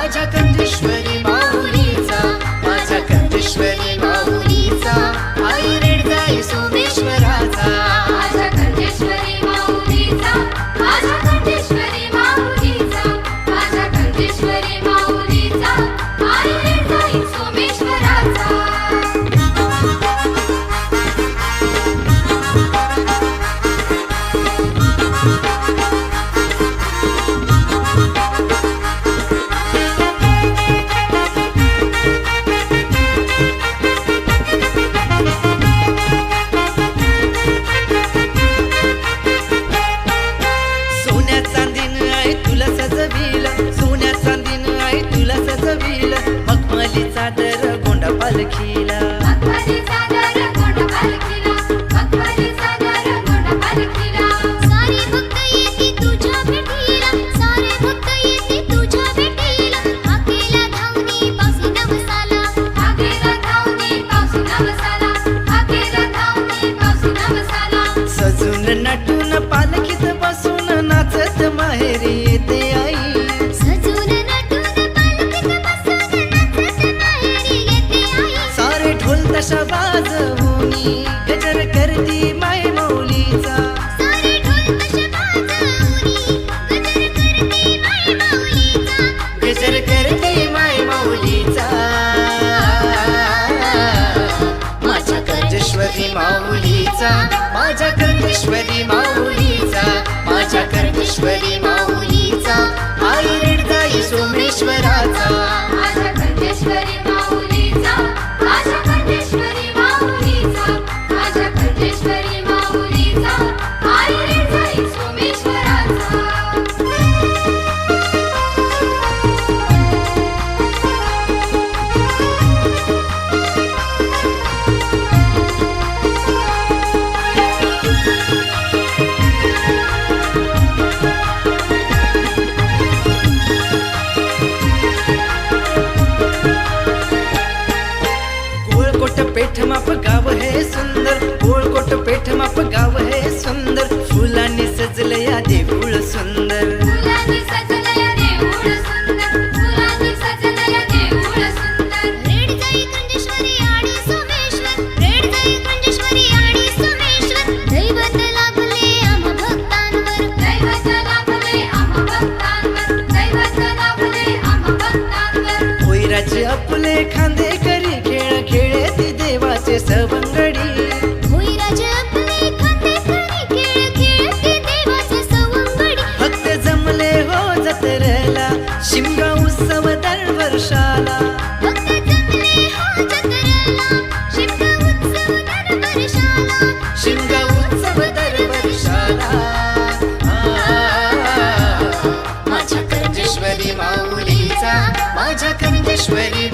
माझ्या कंजेश्वरी माऊलीचा माझ्या कंजेश्वरी माऊलीचा. आई रेडगाई सोमेश्वराचा. माझ्या कंजेश्वरी माऊलीचा माझ्या कंजेश्वरी माऊलीचा माझ्या कंजेश्वरी माऊलीचा माझ्या कर्मेश्वरी माऊलीचा माझ्या कर्मेश्वरी माऊलीचा आई रेडदाई सोमेश्वराचा. माझ्या खंडेश्वरी माऊलीचा माझ्या खंडेश्वरी माऊलीचा माझ्या खंडेश्वरी गोळकोट पेठ माप गाव हे सुंदर. फुलांनी सजलं या देऊळ सुंदर. फुलांनी दरवर्षाला उत्सव दरवर्षाला. आ, माझ्या कंजेश्वरी माऊलीचा माझ्या कर्जेश्वरी